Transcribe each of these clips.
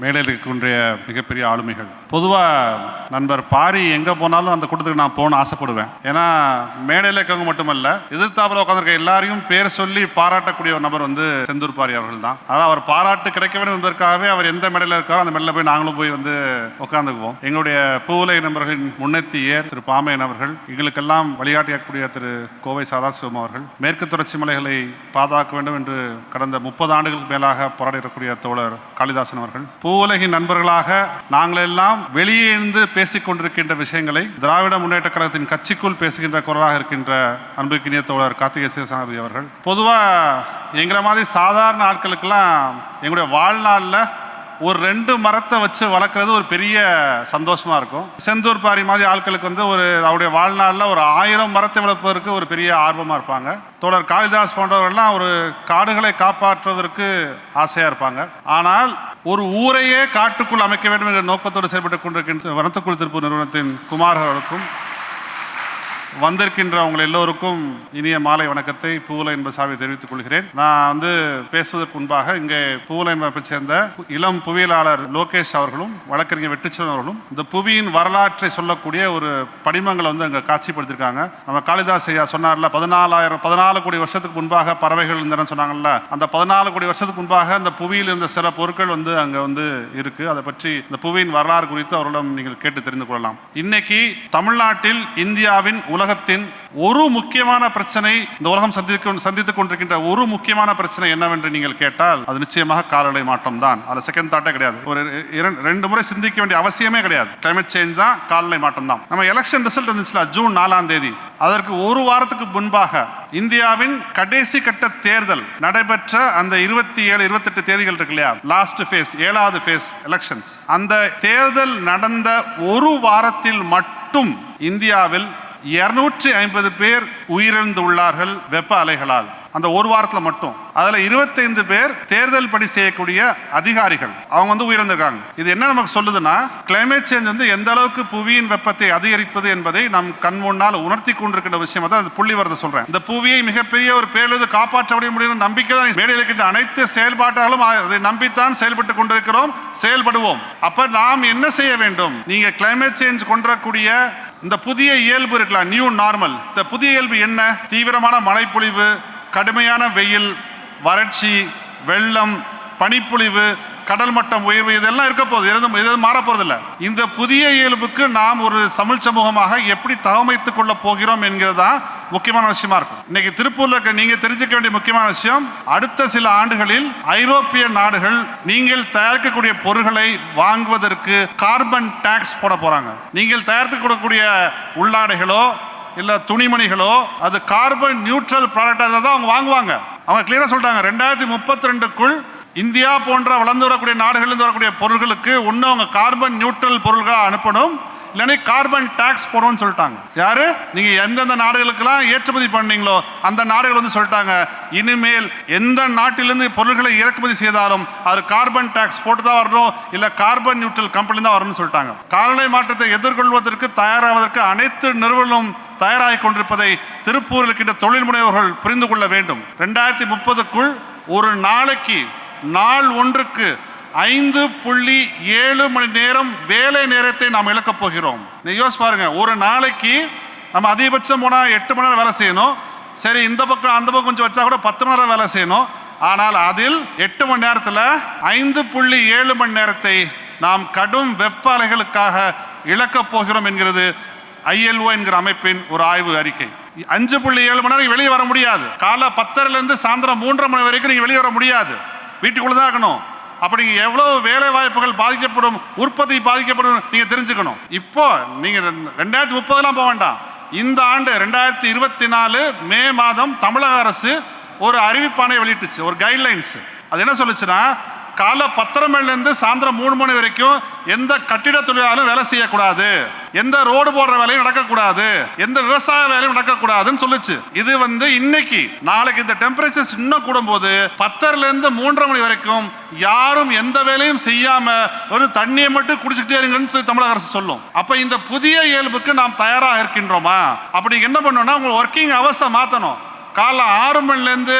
மேடையில் இருக்கக்கூடிய மிகப்பெரிய ஆளுமைகள். பொதுவாக நண்பர் பாரி எங்கே போனாலும் அந்த கூட்டத்துக்கு நான் போகணும்னு ஆசைப்படுவேன். ஏன்னா மேடையில் இருக்கவங்க மட்டுமல்ல எதிர்த்தாப்பில் உட்காந்துருக்க எல்லாரையும் பேர் சொல்லி பாராட்டக்கூடிய ஒரு நபர் வந்து செந்தூர் பாரி அவர்கள் தான் அதாவது அவர் பாராட்டு கிடைக்க வேண்டும் என்பதற்காகவே அவர் எந்த மேடையில் இருக்காரோ அந்த மேடையில் போய் நாங்களும் போய் வந்து உட்காந்துக்குவோம் எங்களுடைய பூவுலை நண்பர்களின் முன்னெத்தியர் திரு பாமையன் அவர்கள் எங்களுக்கெல்லாம் வழிகாட்டியக்கூடிய திரு கோவை சதாசிவம் அவர்கள் மேற்கு தொடர்ச்சி மலைகளை பாதுகாக்க வேண்டும் என்று கடந்த முப்பது ஆண்டுகளுக்கு மேலாக போராடி இருக்கக்கூடிய தோழர் காளிதாசன் அவர்கள் பூவுலகின் நண்பர்களாக நாங்கள் எல்லாம் வெளியே இருந்து பேசிக் கொண்டிருக்கின்ற விஷயங்களை திராவிட முன்னேற்ற கழகத்தின் கட்சிக்குள் பேசுகின்ற குரலாக இருக்கின்ற அன்புக்கினிய தோழர் கார்த்திகை சிவசாமி அவர்கள். பொதுவாக எங்களை மாதிரி சாதாரண ஆட்களுக்கெல்லாம் எங்களுடைய வாழ்நாளில் ஒரு ரெண்டு மரத்தை வச்சு வளர்க்குறது ஒரு பெரிய சந்தோஷமாக இருக்கும். செந்தூர் பாரி மாதிரி ஆட்களுக்கு வந்து ஒரு அவருடைய வாழ்நாளில் ஒரு ஆயிரம் மரத்தை வளர்ப்பதற்கு ஒரு பெரிய ஆர்வமாக இருப்பாங்க. தோழர் காளிதாஸ் போன்றவர்கள்லாம் ஒரு காடுகளை காப்பாற்றுவதற்கு ஆசையாக இருப்பாங்க. ஆனால் ஒரு ஊரையே காட்டுக்குள் அமைக்க வேண்டும் என்ற நோக்கத்தோடு செயல்பட்டுக் கொண்டிருக்கின்ற வனத்துக்குள் திருப்பூர் நிறுவனத்தின் குமார்களுக்கும் வந்திருக்கின்ற உங்கள் எல்லோருக்கும் இனிய மாலை வணக்கத்தை பூவல என்ப சாவி தெரிவித்துக் கொள்கிறேன். நான் வந்து பேசுவதற்கு முன்பாக இங்கே பூவல என்பதை சேர்ந்த இளம் புவியியலாளர் லோகேஷ் அவர்களும் வழக்கறிஞர் வெற்றிச்சன் அவர்களும் இந்த புவியின் வரலாற்றை சொல்லக்கூடிய ஒரு படிமங்களை வந்து அங்கே காட்சிப்படுத்திருக்காங்க நம்ம காளிதாஸ் ஐயா சொன்னார்ல பதினாலாயிரம் பதினாலு கோடி வருஷத்துக்கு முன்பாக பறவைகள் இருந்தன சொன்னாங்கல்ல அந்த பதினாலு கோடி வருஷத்துக்கு முன்பாக அந்த புவியில் இருந்த சில பொருட்கள் வந்து அங்கே வந்து இருக்கு. அதை பற்றி இந்த புவியின் வரலாறு குறித்து அவர்களிடம் நீங்கள் கேட்டு தெரிந்து கொள்ளலாம். இன்னைக்கு தமிழ்நாட்டில் இந்தியாவின் உலகத்தின் ஒரு முக்கியமான பிரச்சனை இந்த உலகம் சந்திக்க சந்தித்துக் கொண்டிருக்கின்ற ஒரு முக்கியமான பிரச்சனை என்னவென்று நீங்கள் கேட்டால் அது நிச்சயமாக காலநிலை மாற்றம் தான் அது செகண்ட் தாட்டே கிடையாது. ஒரு இரண்- ரெண்டு முறை சிந்திக்க வேண்டிய அவசியமே கிடையாது. கிளைமேட் சேஞ்ச் தான் காலநிலை மாற்றம் தான் நம்ம எலெக்ஷன் ரிசல்ட் இருந்துச்சுல ஜூன் நாலாம் தேதி. அதற்கு ஒரு வாரத்துக்கு முன்பாக இந்தியாவின் கடைசி கட்ட தேர்தல் நடைபெற்ற அந்த இருபத்தி ஏழு இருபத்தெட்டு தேதிகள் இருக்கு இல்லையா? லாஸ்ட் ஃபேஸ் ஏழாவது ஃபேஸ் எலெக்ஷன்ஸ் அந்த தேர்தல் நடந்த ஒரு வாரத்தில் மட்டும் இந்தியாவில் இருநூற்றி ஐம்பது பேர் உயிரிழந்துள்ளார்கள் வெப்ப அலைகளால். அந்த ஒரு வாரத்தில் மட்டும். அதில் இருபத்தைந்து பேர் தேர்தல் பணி செய்யக்கூடிய அதிகாரிகள். அவங்க வந்து உயிரிழந்திருக்காங்க. இது என்ன நமக்கு சொல்லுதுன்னா கிளைமேட் சேஞ்ச் வந்து எந்த அளவுக்கு புவியின் வெப்பத்தை அதிகரிப்பது என்பதை நம் கண் முன்னால் உணர்த்தி கொண்டிருக்கின்ற விஷயம் தான் அந்த புள்ளி வரத சொல்றேன். இந்த புவியை மிகப்பெரிய ஒரு பேரிலிருந்து காப்பாற்ற முடியும் நம்பிக்கை தான் மேடையில் இருக்கின்ற அனைத்து செயல்பாட்டாலும் அதை நம்பித்தான் செயல்பட்டு கொண்டிருக்கிறோம் செயல்படுவோம். அப்ப நாம் என்ன செய்ய வேண்டும்? நீங்க கிளைமேட் சேஞ்ச் கொண்டக்கூடிய இந்த புதிய இயல்பு இருக்கலாம் நியூ நார்மல் இந்த புதிய இயல்பு என்ன? தீவிரமான மழைப்பொழிவு கடுமையான வெயில் வறட்சி வெள்ளம் பனிப்பொழிவு கடல் மட்டம் உயர்வு இதெல்லாம் இருக்க போகுது. எதுவும் எதுவும் மாறப்போறதில்ல இந்த புதிய இயல்புக்கு நாம் ஒரு தமிழ் சமூகமாக எப்படி தகமைத்துக் கொள்ள போகிறோம் என்கிறதா முக்கியமான விஷயமா இருக்கும். இன்னைக்கு திருப்பூர்ல இருக்க நீங்க தெரிஞ்சுக்க வேண்டிய முக்கியமான விஷயம் அடுத்த சில ஆண்டுகளில் ஐரோப்பிய நாடுகள் நீங்கள் தயாரிக்கக்கூடிய பொருட்களை வாங்குவதற்கு கார்பன் டாக்ஸ் போட போறாங்க. நீங்கள் தயாரித்து கொடுக்கக்கூடிய உள்ளாடைகளோ இல்ல துணிமணிகளோ அது கார்பன் நியூட்ரல் ப்ராடக்டாக இருந்தால் தான் அவங்க வாங்குவாங்க. அவங்க கிளியரா சொல்லிட்டாங்க ரெண்டாயிரத்தி முப்பத்தி ரெண்டுக்குள் இந்தியா போன்ற வளர்ந்து வரக்கூடிய நாடுகளிலிருந்து வரக்கூடிய பொருட்களுக்கு ஒன்று அவங்க கார்பன் நியூட்ரல் பொருள்களாக அனுப்பணும். இல்லைன்னா கார்பன் டேக்ஸ் போடணும்னு சொல்லிட்டாங்க. யாரு? நீங்க எந்தெந்த நாடுகளுக்கெல்லாம் ஏற்றுமதி பண்ணீங்களோ அந்த நாடுகள் வந்து சொல்லிட்டாங்க. இனிமேல் எந்த நாட்டிலிருந்து பொருட்களை இறக்குமதி செய்தாலும் அது கார்பன் டேக்ஸ் போட்டு தான் வரணும் இல்லை கார்பன் நியூட்ரல் கம்பெனி தான் வரணும்னு சொல்லிட்டாங்க. காலநிலை மாற்றத்தை எதிர்கொள்வதற்கு தயாராவதற்கு அனைத்து நிறுவனம் தயாராகி கொண்டிருப்பதை திருப்பூரில் இருக்கின்ற தொழில் முனைவர்கள் புரிந்து கொள்ள வேண்டும். ரெண்டாயிரத்தி முப்பதுக்குள் ஒரு நாளைக்கு நாள் ஒன்றுக்கு ஐந்து புள்ளி ஏழு மணி நேரம் வேலை நேரத்தை நாம் இழக்கப் போகிறோம். நீ யோசிச்சு பாருங்க ஒரு நாளைக்கு நம்ம அதிகபட்சம் போனால் எட்டு மணி நேரம் வேலை செய்யணும். சரி இந்த பக்கம் அந்த பக்கம் கொஞ்சம் வச்சா கூட பத்து மணி நேரம் வேலை செய்யணும். ஆனால் அதில் எட்டு மணி நேரத்தில் ஐந்து புள்ளி ஏழு மணி நேரத்தை நாம் கடும் வெப்ப அலைகளுக்காக இழக்கப் போகிறோம் என்கிறது ஐஎல்ஓ என்கிற அமைப்பின் ஒரு ஆய்வு அறிக்கை. அஞ்சு புள்ளி ஏழு மணி நேரம் வெளியே வர முடியாது. காலை பத்தரைலேருந்து சாயந்தரம் மூன்றரை மணி வரைக்கும் நீங்கள் வெளியே வர முடியாது. வீட்டுக்குள்ளே தான் இருக்கணும். அப்படி எவ்வளோ வேலை வாய்ப்புகள் பாதிக்கப்படும் உற்பத்தி பாதிக்கப்படும் நீங்கள் தெரிஞ்சுக்கணும். இப்போ நீங்கள் ரெண்டாயிரத்தி முப்பதுலாம் போக வேண்டாம். இந்த ஆண்டு ரெண்டாயிரத்தி இருபத்தி நாலு மே மாதம் தமிழக அரசு ஒரு அறிவிப்பானை வெளியிட்டுச்சு ஒரு கைட்லைன்ஸ் அது என்ன சொல்லுச்சுன்னா காலை பத்தரை மணிலேருந்து சாயந்தரம் மூணு மணி வரைக்கும் எந்த கட்டிட தொழிலாளரும் வேலை செய்யக்கூடாது. எந்த ரோடு போடுற வேலையும் நடக்கக்கூடாது. எந்த விவசாய வேலையும் நடக்கக்கூடாதுன்னு சொல்லுச்சு. இது வந்து இன்னைக்கு நாளைக்கு இந்த டெம்பரேச்சர்ஸ் இன்னும் கூடும்போது பத்தர்ல இருந்து மூன்றரை மணி வரைக்கும் யாரும் எந்த வேலையும் செய்யாம ஒரு தண்ணியை மட்டும் குடிச்சுக்கிட்டே இருங்கன்னு சொல்லி தமிழக அரசு சொல்லும். அப்ப இந்த புதிய இயல்புக்கு நாம் தயாராக இருக்கின்றோமா? அப்படி என்ன பண்ணோம்னா உங்களை ஒர்க்கிங் அவர்ஸை மாற்றணும் காலைல ஆறு மணிலேருந்து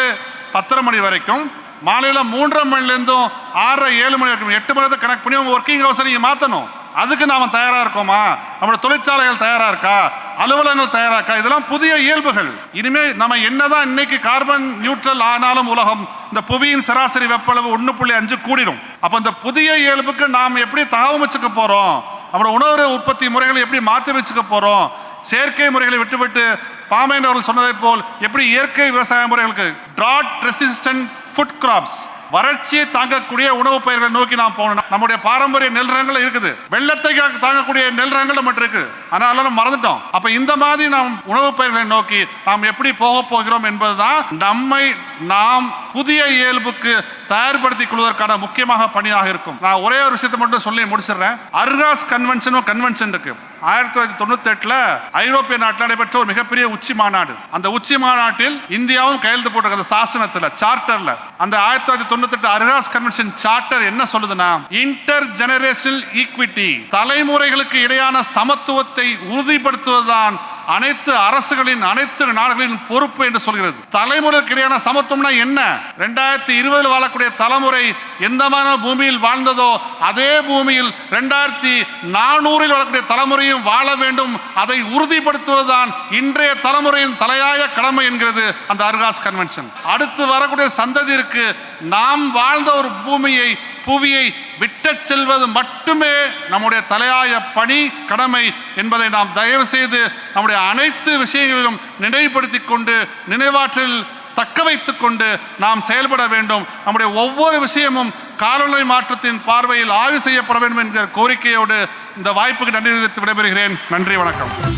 பத்தரை மணி வரைக்கும் மாலையில் மூன்றரை மணிலேருந்தும் ஆறரை ஏழு மணி வரைக்கும் எட்டு மணி நேரத்தை கணக்கு பண்ணி உங்கள் ஒர்க்கிங் ஹவர்ஸை நீங்கள் மாற்றணும் அதுக்கு நாம் தயாராக இருக்கோமா? நம்மளோட தொழிற்சாலைகள் தயாராக இருக்கா? அலுவலகங்கள் தயாராக இருக்கா? இதெல்லாம் புதிய இயல்புகள். இனிமே நம்ம என்னதான் இன்னைக்கு கார்பன் நியூட்ரல் ஆனாலும் உலகம் இந்த புவியின் சராசரி வெப்பளவு ஒன்று புள்ளி அஞ்சு கூடிடும் அப்போ இந்த புதிய இயல்புக்கு நாம் எப்படி தகவமைச்சுக்க போகிறோம் நம்மளோட உணவு உற்பத்தி முறைகளை எப்படி மாற்றி வச்சுக்க போகிறோம் செயற்கை முறைகளை விட்டுவிட்டு பாமையன் அவர்கள் சொன்னதைப் போல் எப்படி இயற்கை விவசாய முறைகளுக்கு ட்ராட் ரெசிஸ்டன்ட் ஃபுட் கிராப்ஸ் வறட்சியை தாங்கக்கூடிய உணவு பயிர்களை நோக்கி நாம் போகணும். நம்முடைய பாரம்பரிய நெல் ரகங்கள் இருக்குது. வெள்ளத்தை தாங்கக்கூடிய நெல் ரகங்கள் நம்ம இருக்கு. ஆனாலும் மறந்துட்டோம். அப்ப இந்த மாதிரி நாம் உணவு பயிர்களை நோக்கி நாம் எப்படி போக போகிறோம் என்பதுதான் நம்மை நாம் புதிய இயல்புக்கு தயார்படுத்திக் கொள்வதற்கான முக்கியமாக பணியாக இருக்கும். நான் ஒரே ஒரு விஷயத்தை மட்டும் சொல்லி முடிச்சிடுறேன். அர்காஸ் கன்வென்ஷனும் கன்வென்ஷன் இருக்கு. ஆயிரத்தி தொள்ளாயிரத்தி தொண்ணூத்தி எட்டுல ஐரோப்பிய நாட்டில் நடைபெற்ற ஒரு மிகப்பெரிய உச்சி மாநாடு. அந்த உச்சி மாநாட்டில் இந்தியாவும் கையெழுத்து போட்டிருக்க சாசனத்துல சார்ட்டர்ல அந்த ஆயிரத்தி தொள்ளாயிரத்தி தொண்ணூத்தி எட்டு கன்வென்ஷன் சார்ட்டர் என்ன சொல்லுதுன்னா இன்டர் ஜெனரேஷனல் ஈக்விட்டி தலைமுறைகளுக்கு இடையான சமத்துவத்தை உறுதிப்படுத்துவதுதான் அனைத்து அரசுகளின் அனைத்து நாடுகளின் பொறுப்பு என்று சொல்கிறது. தலைமுறைக்கு இடையான சமத்துவம்னா என்ன? ரெண்டாயிரத்தி இருபதில் வாழக்கூடிய தலைமுறை எந்த மாதிரி பூமியில் வாழ்ந்ததோ அதே பூமியில் ரெண்டாயிரத்தி நானூறில் வாழக்கூடிய தலைமுறையும் வாழ வேண்டும். அதை உறுதிப்படுத்துவதுதான் இன்றைய தலைமுறையின் தலையாய கடமை என்கிறது அந்த அர்காஸ் கன்வென்ஷன். அடுத்து வரக்கூடிய சந்ததியிற்கு நாம் வாழ்ந்த ஒரு பூமியை புவியை விட்டச் செல்வது மட்டுமே நம்முடைய தலையாய பணி கடமை என்பதை நாம் தயவு செய்து நம்முடைய அனைத்து விஷயங்களிலும் நினைவுபடுத்தி கொண்டு நினைவாற்றல் தக்க வைத்து கொண்டு நாம் செயல்பட வேண்டும். நம்முடைய ஒவ்வொரு விஷயமும் காலநிலை மாற்றத்தின் பார்வையில் ஆய்வு செய்யப்பட வேண்டும் என்கிற கோரிக்கையோடு இந்த வாய்ப்புக்கு நன்றி தெரிவித்து விடைபெறுகிறேன். நன்றி வணக்கம்.